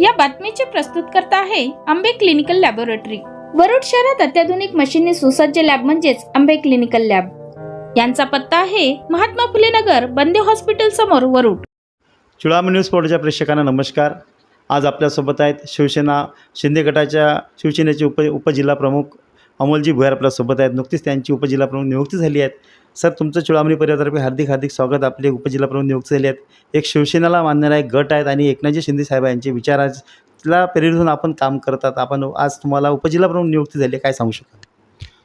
या बातमीचे प्रस्तुत करता आहे आंबे क्लिनिकल लॅबोरेटरी. वरुड शहरात अत्याधुनिक मशीनने सुसज्ज लॅब म्हणजेच आंबे क्लिनिकल लॅब. यांचा पत्ता आहे महात्मा फुले नगर बंदे हॉस्पिटल समोर वरुड. चुळामी न्यूज पोर्टलच्या प्रेक्षकांना नमस्कार. आज आपल्यासोबत आहेत शिवसेना शिंदे गटाच्या शिवसेनेचे उप उपजिल्हा प्रमुख अमोलजी भुयार आपल्यासोबत आहेत. नुकतीच त्यांची उपजिल्हा प्रमुख नियुक्ती झाली आहेत सर तुमचं चुळामणी परिवारातर्फे हार्दिक हार्दिक स्वागत. आपले उपजिल्हा प्रमुख नियुक्ती झाले आहेत. एक शिवसेनेला मानणारा एक गट आहेत आणि एकनाथजी शिंदे साहेब यांचे विचाराला प्रेरित होऊन आपण काम करतात. आपण आज तुम्हाला उपजिल्हा प्रमुख नियुक्ती झाली काय सांगू शकाल?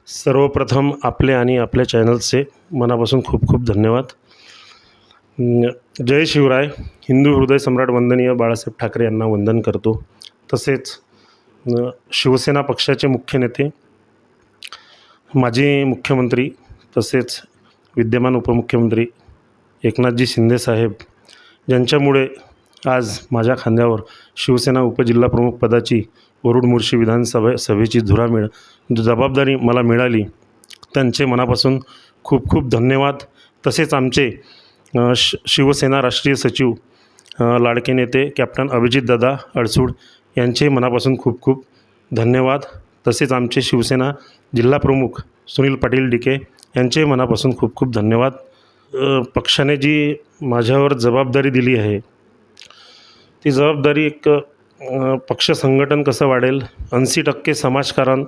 सर्वप्रथम आपले आणि आपल्या चॅनलचे मनापासून खूप खूप धन्यवाद. जय शिवराय. हिंदू हृदय सम्राट वंदनीय बाळासाहेब ठाकरे यांना वंदन करतो. तसेच शिवसेना पक्षाचे मुख्य नेते माजी मुख्यमंत्री तसेच विद्यमान उपमुख्यमंत्री एकनाथजी शिंदेसाहेब यांच्यामुळे आज माझ्या खांद्यावर शिवसेना उपजिल्हा प्रमुख पदाची वरुडमुर्शी विधानसभा सभेची धुरा मिळ जबाबदारी मला मिळाली. त्यांचे मनापासून खूप खूप धन्यवाद. तसेच आमचे श शिवसेना राष्ट्रीय सचिव लाडके नेते कॅप्टन अभिजितदादा अडसूड यांचे मनापासून खूप खूप धन्यवाद. तसेच आमचे शिवसेना जिल्हा प्रमुख सुनील पाटील डिके यांचे मनापासून खूप खूप धन्यवाद. पक्षाने जी माझ्यावर जबाबदारी दिली आहे ती जबाबदारी एक पक्ष संघटन कसं वाढेल ऐंशी टक्के समाजकारण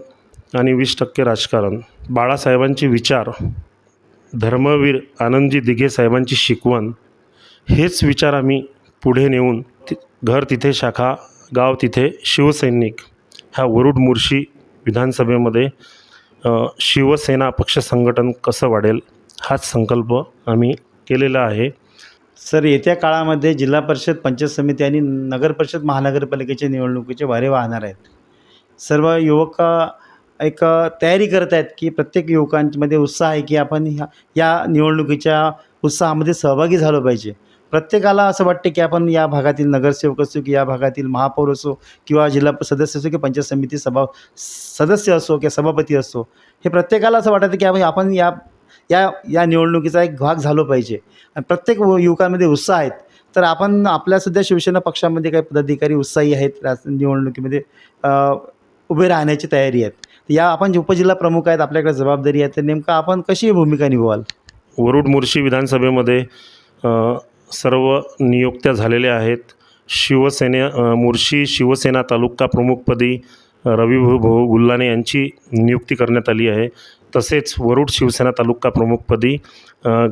आणि वीस टक्के राजकारण बाळासाहेबांचे विचार धर्मवीर आनंदजी दिघे साहेबांची शिकवण हेच विचार आम्ही पुढे नेऊन ति घर तिथे शाखा गाव तिथे शिवसैनिक ह्या वरुड मुर्शी विधानसभेमध्ये शिवसेना पक्ष संघटन कसं वाढेल हाच संकल्प आम्ही केलेला आहे. सर येत्या काळामध्ये जिल्हा परिषद पंचायत समिती आणि नगर परिषद महानगरपालिकेच्या निवडणुकीचे वारे वाहणार आहेत. सर्व युवक एक तयारी करत आहेत की प्रत्येक युवकांमध्ये उत्साह आहे की आपण ह्या या निवडणुकीच्या उत्साहामध्ये सहभागी झालो पाहिजे. प्रत्येकाला असं वाटते की आपण या भागातील नगरसेवक असो की या भागातील महापौर असो किंवा जिल्हा प- सदस्य असो की पंचायत समिती सभा सदस्य असो किंवा सभापती असो हे प्रत्येकाला असं वाटतं की आपण या या या निवडणुकीचा एक भाग झालो पाहिजे. आणि प्रत्येक व- युवकांमध्ये उत्साह आहेत. तर आपण आपल्या सध्या शिवसेना पक्षामध्ये काही पदाधिकारी उत्साही आहेत राज निवडणुकीमध्ये उभे राहण्याची तयारी आहेत. या आपण जे उपजिल्हा प्रमुख आहेत आपल्याकडे जबाबदारी आहे तर नेमकं आपण कशी भूमिका निभवाल? वरुड मुर्शी विधानसभेमध्ये सर्व नियुक्त्या झालेल्या आहेत. शिवसेने मुर्शी शिवसेना तालुका प्रमुखपदी रविभाऊ भाऊ गुल्लाने यांची नियुक्ती करण्यात आली आहे. तसेच वरुड शिवसेना तालुका प्रमुखपदी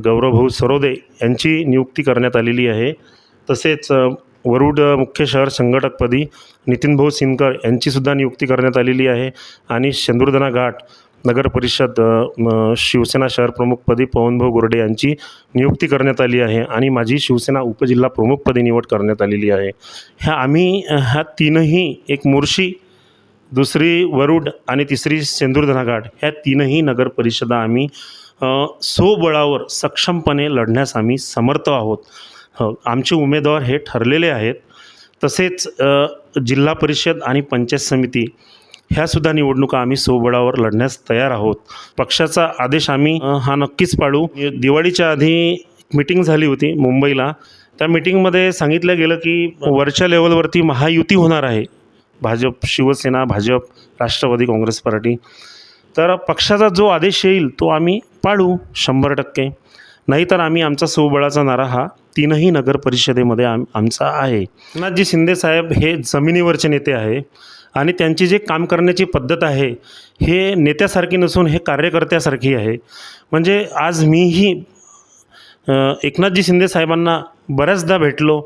गौरवभाऊ सरोदे यांची नियुक्ती करण्यात आलेली आहे. तसेच वरुड मुख्य शहर संघटकपदी नितीनभाऊ सिनकर यांचीसुद्धा नियुक्ती करण्यात आलेली आहे. आणि शेंदुर्दना घाट नगर परिषद शिवसेना शहर प्रमुखपदी पवनभाऊ गोरडे यांची नियुक्ती करण्यात आली आहे आणि माझी शिवसेना उपजिल्हा प्रमुखपदी निवड करण्यात आलेली आहे. ह्या आम्ही ह्या तीनही एक मुर्शी दुसरी वरुड आणि तिसरी सेंदूरधनाघाट ह्या तीनही नगर परिषदा आम्ही सोबळावर सक्षमपणे लढण्यास आम्ही समर्थ आहोत. हो, आमचे उमेदवार हे ठरलेले आहेत. तसेच जिल्हा परिषद आणि पंचायत समिती ह्यासुद्धा निवडणुका आम्ही स्वबळावर लढण्यास तयार आहोत. पक्षाचा आदेश आम्ही हा नक्कीच पाळू दिवाळीच्या आधी मिटिंग झाली होती मुंबईला. त्या मिटिंगमध्ये सांगितलं गेलं की वरच्या लेवलवरती महायुती होणार आहे. भाजप शिवसेना भाजप राष्ट्रवादी काँग्रेस पार्टी. तर पक्षाचा जो आदेश येईल तो आम्ही पाळू शंभर टक्के. नाहीतर आम्ही आमचा स्वबळाचा नारा हा तीनही नगर परिषदेमध्ये आम आमचा आहे. एकनाथजी शिंदे साहेब हे जमिनीवरचे नेते आहे. आणि त्यांची जे काम करण्याची पद्धत आहे हे नेत्यासारखी नसून हे कार्यकर्त्यासारखी आहे. म्हणजे आज मीही एकनाथजी शिंदे साहेबांना बऱ्याचदा भेटलो.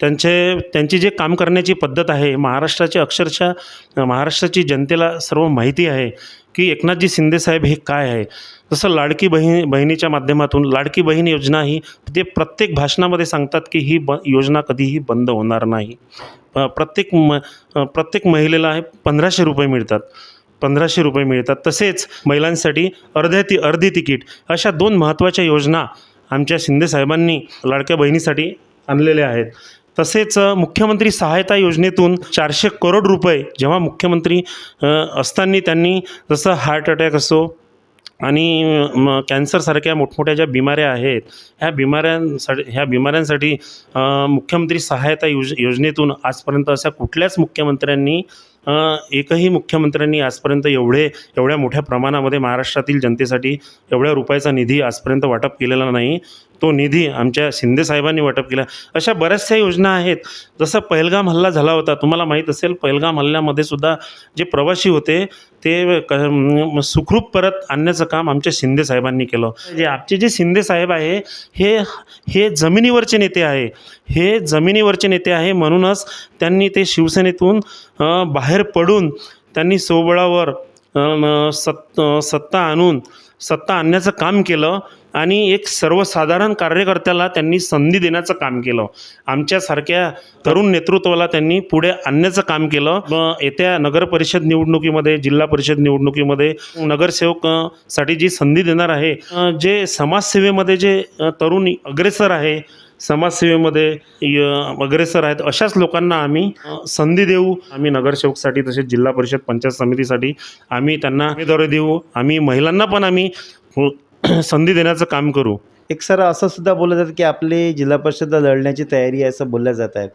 त्यांचे त्यांची जे काम करण्याची पद्धत आहे महाराष्ट्राची अक्षरशः महाराष्ट्राची जनतेला सर्व माहिती आहे की एकनाथजी शिंदेसाहेब हे काय आहे. जसं लाडकी बहीण बहिणीच्या माध्यमातून लाडकी बहीण योजना ही ते प्रत्येक भाषणामध्ये सांगतात की ही ब योजना कधीही बंद होणार नाही. प्रत्येक म प्रत्येक महिलेला हे पंधराशे रुपये मिळतात. पंधराशे रुपये मिळतात. तसेच महिलांसाठी अर्ध्या ती अर्धी तिकीट अशा दोन महत्त्वाच्या योजना आमच्या शिंदेसाहेबांनी लाडक्या बहिणीसाठी आणलेल्या आहेत. तसेच मुख्यमंत्री सहायता योजनेतून चारशे करोड रुपये जेव्हा मुख्यमंत्री असताना त्यांनी जसं हार्ट अटॅक असो आणि म कॅन्सरसारख्या मोठमोठ्या ज्या बिमाऱ्या आहेत ह्या बिमाऱ्यांसाठी ह्या बिमाऱ्यांसाठी मुख्यमंत्री सहायता योज योजनेतून आजपर्यंत अशा कुठल्याच मुख्यमंत्र्यांनी एकही मुख्यमंत्र्यांनी आजपर्यंत एवढे एवढ्या मोठ्या प्रमाणामध्ये महाराष्ट्रातील जनतेसाठी एवढ्या रुपयाचा निधी आजपर्यंत वाटप केलेला नाही. तो निधी आमच्या शिंदे साहेबांनी वाटप केला. अशा बऱ्याचशा योजना आहेत. जसं पहलगाम हल्ला झाला होता तुम्हाला माहीत असेल पहिलगाम हल्ल्यामध्ये सुद्धा जे प्रवासी होते ते क सुखरूप परत आणण्याचं काम आमच्या शिंदे साहेबांनी केलं. जे आमचे जे शिंदे साहेब आहे हे हे जमिनीवरचे नेते आहे. हे जमिनीवरचे नेते आहे म्हणूनच त्यांनी ते शिवसेनेतून बाहेर पडून त्यांनी सोबळावर सत् सत्ता आणून सत्ता आणण्याचं काम केलं आणि एक सर्वसाधारण कार्यकर्त्याला त्यांनी संधी देण्याचं काम केलं. आमच्यासारख्या तरुण नेतृत्वाला त्यांनी पुढे आणण्याचं काम केलं. व येत्या नगर परिषद निवडणुकीमध्ये जिल्हा परिषद निवडणुकीमध्ये नगरसेवक अ, साठी जी संधी देणार आहे जे समाजसेवेमध्ये जे तरुण अग्रेसर आहे समाजसेवेमध्ये य- अग्रेसर आहेत अशाच लोकांना आम्ही संधी देऊ. आम्ही नगरसेवकसाठी तसेच जिल्हा परिषद पंचायत समितीसाठी आम्ही त्यांना उमेदवारी देऊ. आम्ही महिलांना पण आम्ही संधी देण्याचं काम करू. एक सर असं सुद्धा बोललं जातं की आपली जिल्हा परिषद लढण्याची तयारी आहे असं बोलल्या जात आहेत.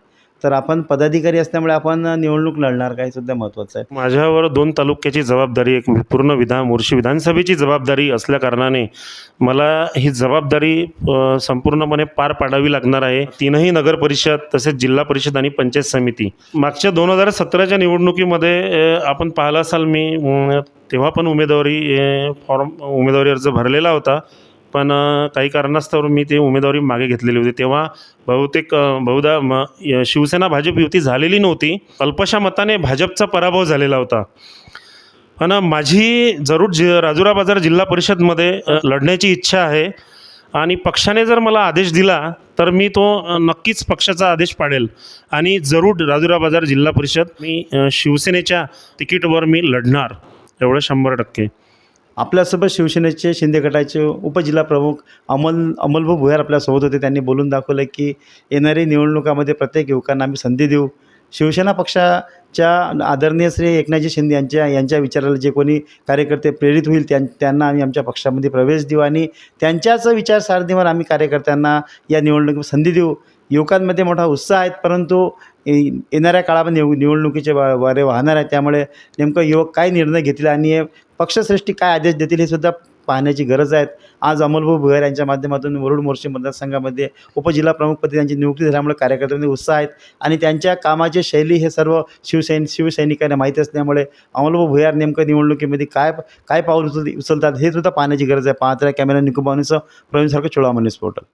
तर आपण पदाधिकारी असल्यामुळे आपण निवडणूक लढणार काय सुद्धा महत्त्वाचं आहे. माझ्यावर दोन तालुक्याची जबाबदारी एक पूर्ण विधान मोर्शी विधानसभेची जबाबदारी असल्याकारणाने मला ही जबाबदारी संपूर्णपणे पार पाडावी लागणार आहे. तीनही नगर परिषद तसेच जिल्हा परिषद आणि पंचायत समिती. मागच्या दोन हजार सतराच्या निवडणुकीमध्ये आपण पाहिलं असाल मी तेव्हा पण उमेदवारी फॉर्म उमेदवारी अर्ज भरलेला होता. पण काही कारणास्तव मी ते उमेदवारी मागे घेतलेली होती. तेव्हा बहुतेक बहुधा म शिवसेना भाजप युती झालेली नव्हती. अल्पशा मताने भाजपचा पराभव झालेला होता. पण माझी जरूर जि राजुरा बाजार जिल्हा परिषदमध्ये लढण्याची इच्छा आहे. आणि पक्षाने जर मला आदेश दिला तर मी तो नक्कीच पक्षाचा आदेश पाडेल. आणि जरूर राजुरा बाजार जिल्हा परिषद मी शिवसेनेच्या तिकीटवर मी लढणार. एवढं शंभर टक्के. आपल्यासोबत शिवसेनेचे शिंदे गटाचे उपजिल्हा प्रमुख अमल अमलभाऊ भुयार आपल्यासोबत होते. त्यांनी बोलून दाखवलं की येणाऱ्या निवडणुकामध्ये प्रत्येक युवकांना आम्ही संधी देऊ. शिवसेना पक्षाच्या आदरणीय श्री एकनाथजी शिंदे यांच्या यांच्या विचाराला जे कोणी कार्यकर्ते प्रेरित होईल त्यां त्यांना आम्ही आमच्या पक्षामध्ये प्रवेश देऊ आणि त्यांच्याच विचारसारणीवर आम्ही कार्यकर्त्यांना या निवडणुकीत संधी देऊ. युवकांमध्ये मोठा उत्साह आहे परंतु येणाऱ्या काळामध्ये निव निवडणुकीचे वा वारे वाहणार आहे त्यामुळे नेमकं युवक काय निर्णय घेतील आणि हे पक्षश्रेष्ठी काय आदेश देतील हे सुद्धा पाहण्याची गरज आहे. आज अमोलभाऊ भुयार यांच्या माध्यमातून वरुड मोर्चे मतदारसंघामध्ये उपजिल्हा प्रमुखपदी त्यांची नियुक्ती झाल्यामुळे कार्यकर्त्यांमध्ये उत्साह आहेत आणि त्यांच्या कामाची शैली हे सर्व शिवसैन शिवसैनिकांना माहिती असल्यामुळे अमोलभाऊ भुयार नेमकं निवडणुकीमध्ये काय काय पाऊल उचल उचलतात हे सुद्धा पाहण्याची गरज आहे. पाहत्या कॅमेरा निकुबानीसह प्रवीण सारखं चोळामणी स्पोर्टल